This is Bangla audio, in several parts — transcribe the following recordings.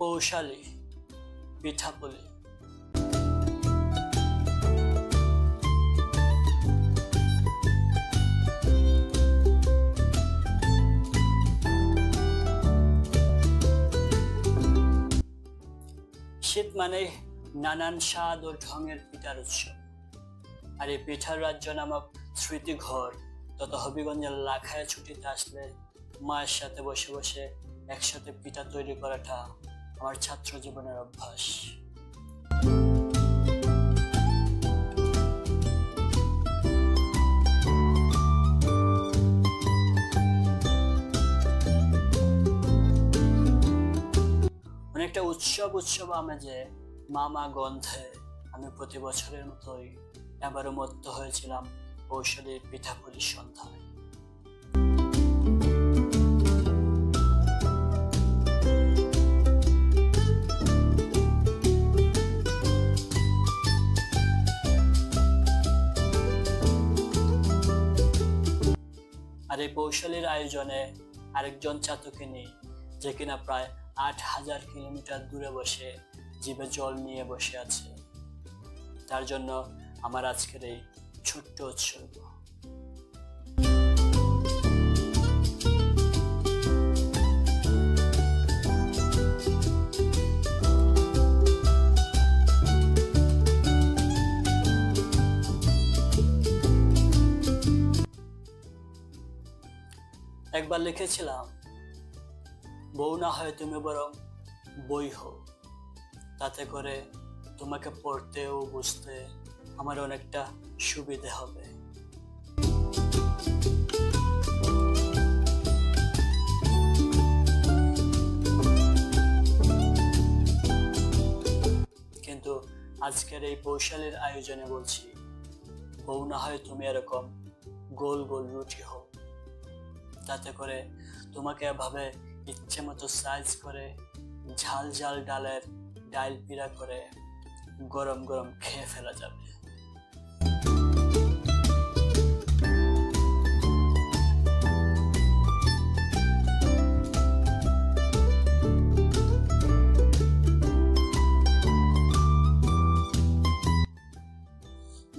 পৌশালী পিঠাপুলি শীত মানে নানান স্বাদ ও ঢঙের পিঠার উৎসব আর এই পিঠার রাজ্য নামক স্মৃতি ঘর তত হবিগঞ্জের লাখায় ছুটিতে আসলে মায়ের সাথে বসে বসে একসাথে পিঠা তৈরি করাটা আমার ছাত্র জীবনের অভ্যাস। অনেকটা উৎসব উৎসব আমেজে মামা গন্ধে আমি প্রতি বছরের মতোই এবারও মত্ত হয়েছিলাম ঔষধের পিঠাপুলির সন্ধ্যায় আর এই কৌশলীর আয়োজনে আরেকজন চাতকে নেই যে কিনা প্রায় আট হাজার কিলোমিটার দূরে বসে জীবে জল নিয়ে বসে আছে। তার জন্য আমার আজকের এই ছোট্ট উৎসর্গ। একবার লিখেছিলাম, বউ না হয় তুমি বরং বই হও। তাতে করে তোমাকে পড়তে ও বুঝতে আমার অনেকটা সুবিধে হবে। কিন্তু আজকের এই কৌশলের আয়োজনে বলছি, বউ না হয় তুমি এরকম গোল গোল রুটি হও। তাতে করে তোমাকে এভাবে ইচ্ছে মতো সাইজ করে ঝাল ঝাল ডালের ডাল পিড়া করে গরম গরম খেয়ে ফেলা যাবে।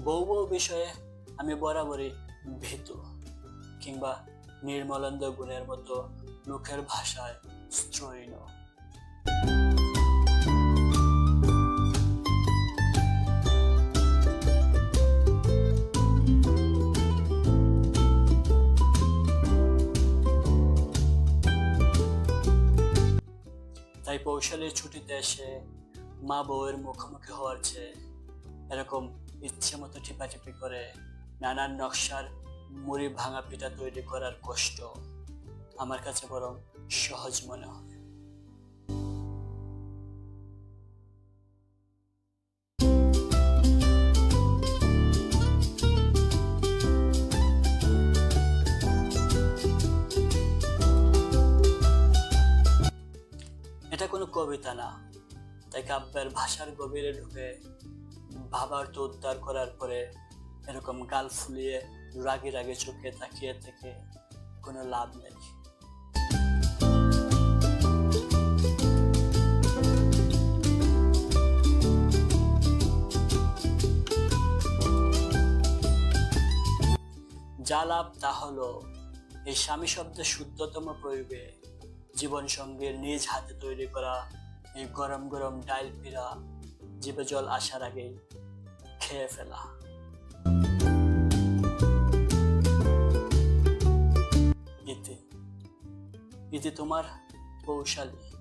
বউ বউ বিষয়ে আমি বরাবরই ভীতু কিংবা নির্মলানন্দ গুণের মতো মুখের ভাষায় স্ত্রৈণ। তাই কৌশলের ছুটিতে এসে মা বউয়ের মুখোমুখি হওয়ার চেয়ে এরকম ইচ্ছে মতো টিপাটিপি করে নানান নকশার মুড়ি ভাঙা পিঠা তৈরি করার কষ্ট আমার কাছে বরং সহজ মনে হয়। এটা কোনো কবিতা না, তাই কাব্যের ভাষার গভীরে ঢুকে ভাবার তো উদ্ধার করার পরে এরকম গাল ফুলিয়ে রাগে রাগে চোখে তাকিয়ে থেকে কোনো লাভ নেই। যা লাভ তা হলো, এই স্বামী শব্দের শুদ্ধতম প্রয়োগে জীবন সঙ্গীর নিজ হাতে তৈরি করা এই গরম গরম ডাইল পিড়া জীবে জল আসার আগেই খেয়ে ফেলা। ইতি ইতি তোমার কৌশালী